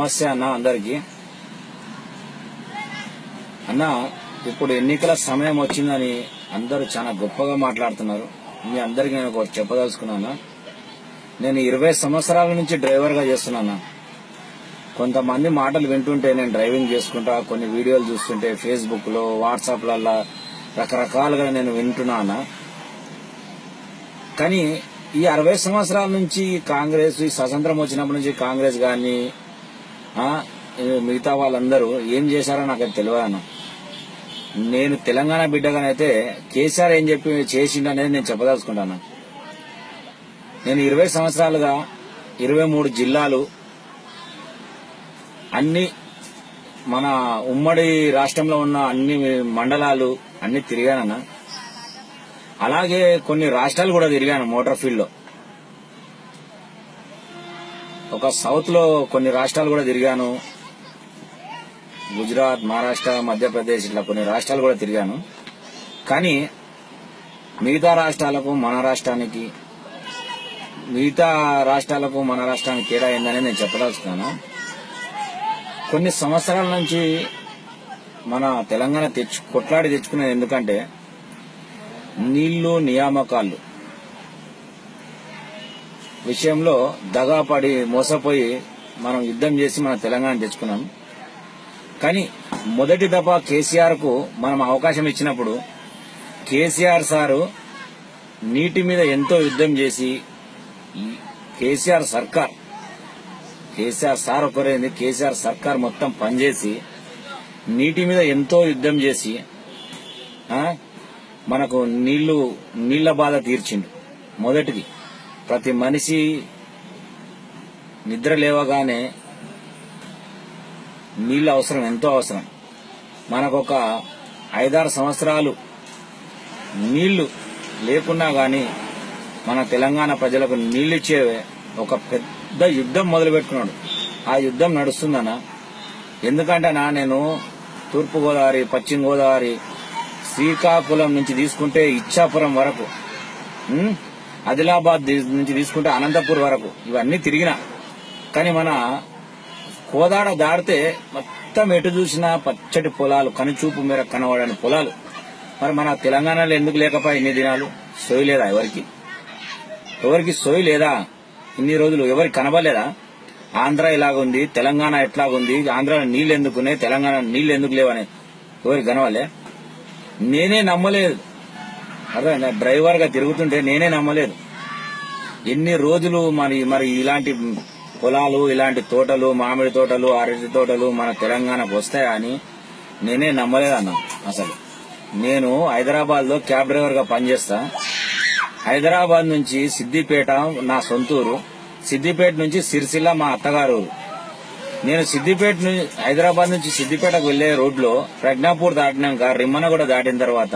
నమస్తే అన్న అందరికి. అన్న ఇప్పుడు ఎన్నికల సమయం వచ్చిందని అందరూ చాలా గొప్పగా మాట్లాడుతున్నారు. మీ అందరికి నేను ఒకటి చెప్పదలుచుకున్నాను నేను ఇరవై సంవత్సరాల నుంచి డ్రైవర్గా చేస్తున్నాను కొంతమంది మాటలు వింటుంటే నేను డ్రైవింగ్ చేసుకుంటా కొన్ని వీడియోలు చూస్తుంటే ఫేస్బుక్లో వాట్సాప్లల్లో రకరకాలుగా నేను వింటున్నాను కానీ ఈ అరవై సంవత్సరాల నుంచి కాంగ్రెస్ ఈ స్వతంత్రం వచ్చినప్పటి నుంచి కాంగ్రెస్ కానీ మిగతా వాళ్ళందరూ ఏం చేశారో నాకు అది తెలియదు నేను తెలంగాణ బిడ్డగానైతే కేసీఆర్ ఏం చెప్పి చేసిండు అనేది నేను చెప్పదలుచుకుంటాను. నేను ఇరవై సంవత్సరాలుగా ఇరవై మూడు జిల్లాలు అన్ని మన ఉమ్మడి రాష్ట్రంలో ఉన్న అన్ని మండలాలు అన్ని తిరిగానన్నా. అలాగే కొన్ని రాష్ట్రాలు కూడా తిరిగాను మోటార్ ఫీల్డ్లో లో ఒక సౌత్లో కొన్ని రాష్ట్రాలు కూడా తిరిగాను. గుజరాత్ మహారాష్ట్ర మధ్యప్రదేశ్ ఇట్లా కొన్ని రాష్ట్రాలు కూడా తిరిగాను. కానీ మిగతా రాష్ట్రాలకు మన రాష్ట్రానికి మిగతా రాష్ట్రాలకు మన రాష్ట్రానికి తేడా ఏందని నేను చెప్పదలుచుకున్నాను. కొన్ని సంవత్సరాల నుంచి మన తెలంగాణ తెచ్చు కొట్లాడి తెచ్చుకునేది ఎందుకంటే నీళ్ళు నియామకాలు విషయంలో దగాపడి మోసపోయి మనం యుద్ధం చేసి మన తెలంగాణ తెచ్చుకున్నాం. కానీ మొదటి దఫా కేసీఆర్కు మనం అవకాశం ఇచ్చినప్పుడు కేసీఆర్ సారు నీటి మీద ఎంతో యుద్ధం చేసి కేసీఆర్ సర్కార్ కేసీఆర్ సార్ ఒకరేంది కేసీఆర్ సర్కార్ మొత్తం పనిచేసి నీటి మీద ఎంతో యుద్ధం చేసి మనకు నీళ్ళు నీళ్ళ బాధ తీర్చిండు మొదటిది. ప్రతి మనిషి నిద్ర లేవగానే నీళ్ళు అవసరం ఎంతో అవసరం. మనకొక ఐదారు సంవత్సరాలు నీళ్ళు లేకున్నా కానీ మన తెలంగాణ ప్రజలకు నీళ్ళిచ్చే ఒక పెద్ద యుద్ధం మొదలు పెట్టుకున్నాడు ఆ యుద్ధం నడుస్తుందన్న. ఎందుకంటే నా నేను తూర్పుగోదావరి పశ్చిమ గోదావరి శ్రీకాకుళం నుంచి తీసుకుంటే ఇచ్చాపురం వరకు. ఆదిలాబాద్ నుంచి తీసుకుంటే అనంతపూర్ వరకు ఇవన్నీ తిరిగిన. కానీ మన కోదాడ దాడితే మొత్తం ఎటు చూసినా పచ్చటి పొలాలు కనుచూపు మేర కనబడని పొలాలు. మరి మన తెలంగాణలో ఎందుకు లేకపోయి ఇన్ని దినాలు? సోయి లేదా ఎవరికి? ఎవరికి సోయి లేదా? ఇన్ని రోజులు ఎవరికి కనబడలేదా? ఆంధ్ర ఇలాగుంది తెలంగాణ ఎట్లాగుంది ఆంధ్రాలో నీళ్ళు ఎందుకున్నాయి తెలంగాణ నీళ్ళు ఎందుకు లేవని ఎవరికి కనవాలే నేనే నమ్మలేదు. అదే డ్రైవర్గా తిరుగుతుంటే నేనే నమ్మలేదు. ఎన్ని రోజులు మరి మరి ఇలాంటి పొలాలు ఇలాంటి తోటలు మామిడి తోటలు అరటి తోటలు మన తెలంగాణకు వస్తాయా అని నేనే నమ్మలేదు అన్నా అసలు. నేను హైదరాబాద్లో క్యాబ్ డ్రైవర్గా పనిచేస్తా. హైదరాబాద్ నుంచి సిద్దిపేట నా సొంతూరు సిద్దిపేట నుంచి సిరిసిల్ల మా అత్తగారు నేను సిద్దిపేట నుంచి హైదరాబాద్ నుంచి సిద్దిపేటకు వెళ్ళే రోడ్లో ప్రజ్ఞాపూర్ దాటినాక రిమ్మనగూడ దాటిన తర్వాత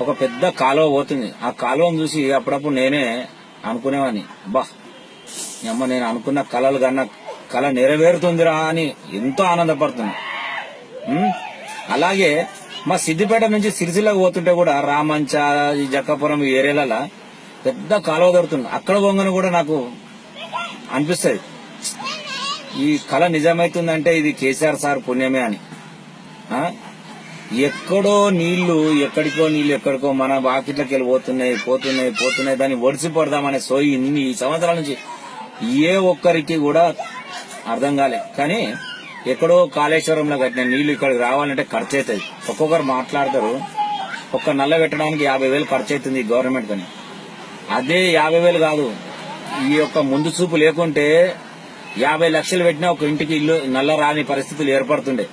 ఒక పెద్ద కాలువ పోతుంది. ఆ కాలువను చూసి అప్పుడప్పుడు నేనే అనుకునేవాని అబ్బా అమ్మ నేను అనుకున్న కళలు కన్నా కళ నెరవేరుతుందిరా అని ఎంతో ఆనందపడుతున్నా. అలాగే మా సిద్దిపేట నుంచి సిరిసిల్లకు పోతుంటే కూడా రామంచ ఈ జక్కపురం ఈ ఏరియాలలో పెద్ద కాలువ దొరుకుతుంది. అక్కడ బొంగను కూడా నాకు అనిపిస్తుంది. ఈ కళ నిజమైతుందంటే ఇది కేసీఆర్ సార్ పుణ్యమే అని. ఆ? ఎక్కడో నీళ్ళు ఎక్కడికో నీళ్ళు ఎక్కడికో మన వాకిట్లకి వెళ్ళి పోతున్నాయి పోతున్నాయి పోతున్నాయి దాన్ని ఒడిసి పడదామనే సోయి ఇన్ని సంవత్సరాల నుంచి ఏ ఒక్కరికి కూడా అర్థం కాలే. కానీ ఎక్కడో కాళేశ్వరంలో కట్టిన నీళ్ళు ఇక్కడికి రావాలంటే ఖర్చు అవుతుంది ఒక్కొక్కరు మాట్లాడతారు ఒక్క నల్ల పెట్టడానికి యాభై వేలు ఖర్చు అవుతుంది గవర్నమెంట్ కానీ అదే యాభై వేలు కాదు ఈ యొక్క ముందు చూపు లేకుంటే యాభై లక్షలు పెట్టినా ఒక ఇంటికి ఇల్లు నల్ల రాని పరిస్థితులు ఏర్పడుతుండే.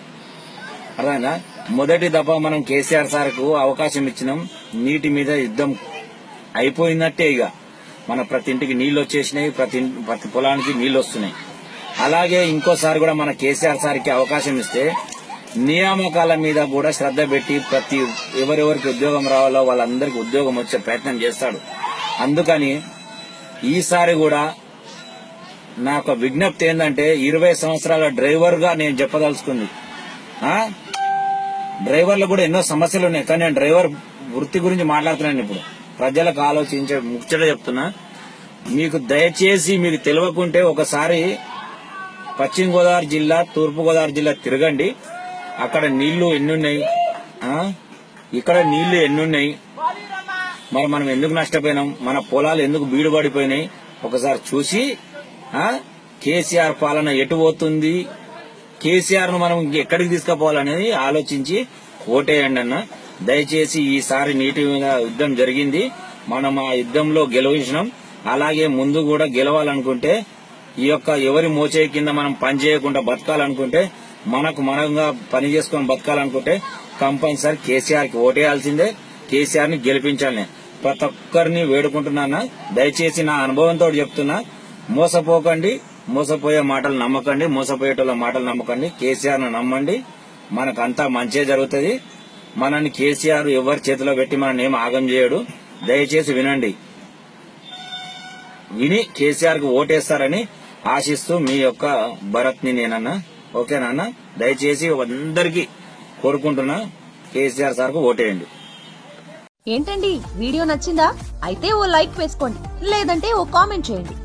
అర్థమైందా? మొదటి దఫా మనం కేసీఆర్ సార్కు అవకాశం ఇచ్చినాం నీటి మీద యుద్ధం అయిపోయినట్టే ఇక మన ప్రతి ఇంటికి నీళ్ళు వచ్చేసినాయి ప్రతి ప్రతి పొలానికి నీళ్ళు వస్తున్నాయి. అలాగే ఇంకోసారి కూడా మన కేసీఆర్ సార్కి అవకాశం ఇస్తే నియామకాల మీద కూడా శ్రద్ధ పెట్టి ప్రతి ఎవరెవరికి ఉద్యోగం రావాలో వాళ్ళందరికీ ఉద్యోగం వచ్చే ప్రయత్నం చేస్తాడు. అందుకని ఈసారి కూడా నా యొక్క విజ్ఞప్తి ఏంటంటే ఇరవై సంవత్సరాల డ్రైవర్గా నేను చెప్పదలుచుకుంది. ఆ? డ్రైవర్లు కూడా ఎన్నో సమస్యలు ఉన్నాయి. కానీ నేను డ్రైవర్ వృత్తి గురించి మాట్లాడుతున్నాను ఇప్పుడు. ప్రజలకు ఆలోచించే ముచ్చట చెప్తున్నా. మీకు దయచేసి మీకు తెలియకుంటే ఒకసారి పశ్చిమ గోదావరి జిల్లా తూర్పు గోదావరి జిల్లా తిరగండి. అక్కడ నీళ్ళు ఎన్నున్నాయి? ఇక్కడ నీళ్ళు ఎన్నున్నాయి? మరి మనం ఎందుకు నష్టపోయినాం? మన పొలాలు ఎందుకు బీడుబడిపోయినాయి ఒకసారి చూసి కేసీఆర్ పాలన ఎటు పోతుంది? కేసీఆర్ను మనం ఎక్కడికి తీసుకుపోవాలనేది ఆలోచించి ఓటేయండి అన్న. దయచేసి ఈసారి నీటి మీద యుద్ధం జరిగింది. మనం ఆ యుద్ధంలో గెలవించినాం. అలాగే ముందు కూడా గెలవాలనుకుంటే ఈ యొక్క ఎవరి మోచేయి కింద మనం పని చేయకుండా బతకాలనుకుంటే మనకు మనంగా పని చేసుకొని బతకాలనుకుంటే కంపల్సరీ కేసీఆర్కి ఓటేయాల్సిందే. కేసీఆర్ని గెలిపించాలి ప్రతి ఒక్కరిని వేడుకుంటున్నానా దయచేసి నా అనుభవంతో చెప్తున్నా. మోసపోకండి. మోసపోయే మాటలు నమ్మకండి మోసపోయేటోళ్ళ మాటలు నమ్మకండి. కేసీఆర్ నమ్మండి. మనకంతా మంచే జరుగుతుంది. మనల్ని కేసీఆర్ ఎవరి చేతిలో పెట్టి మన ఏం ఆగం చేయడు. దయచేసి వినండి. విని కేసీఆర్కు ఓటేస్తారని ఆశిస్తూ మీ యొక్క భరత్ని నేనన్నా ఓకేనా దయచేసి అందరికీ కోరుకుంటున్నా కేసీఆర్ సార్కు ఓటేయండి. ఏంటండి? వీడియో నచ్చిందా? అయితే ఓ లైక్ వేసుకోండి. లేదంటే ఓ కామెంట్ చేయండి.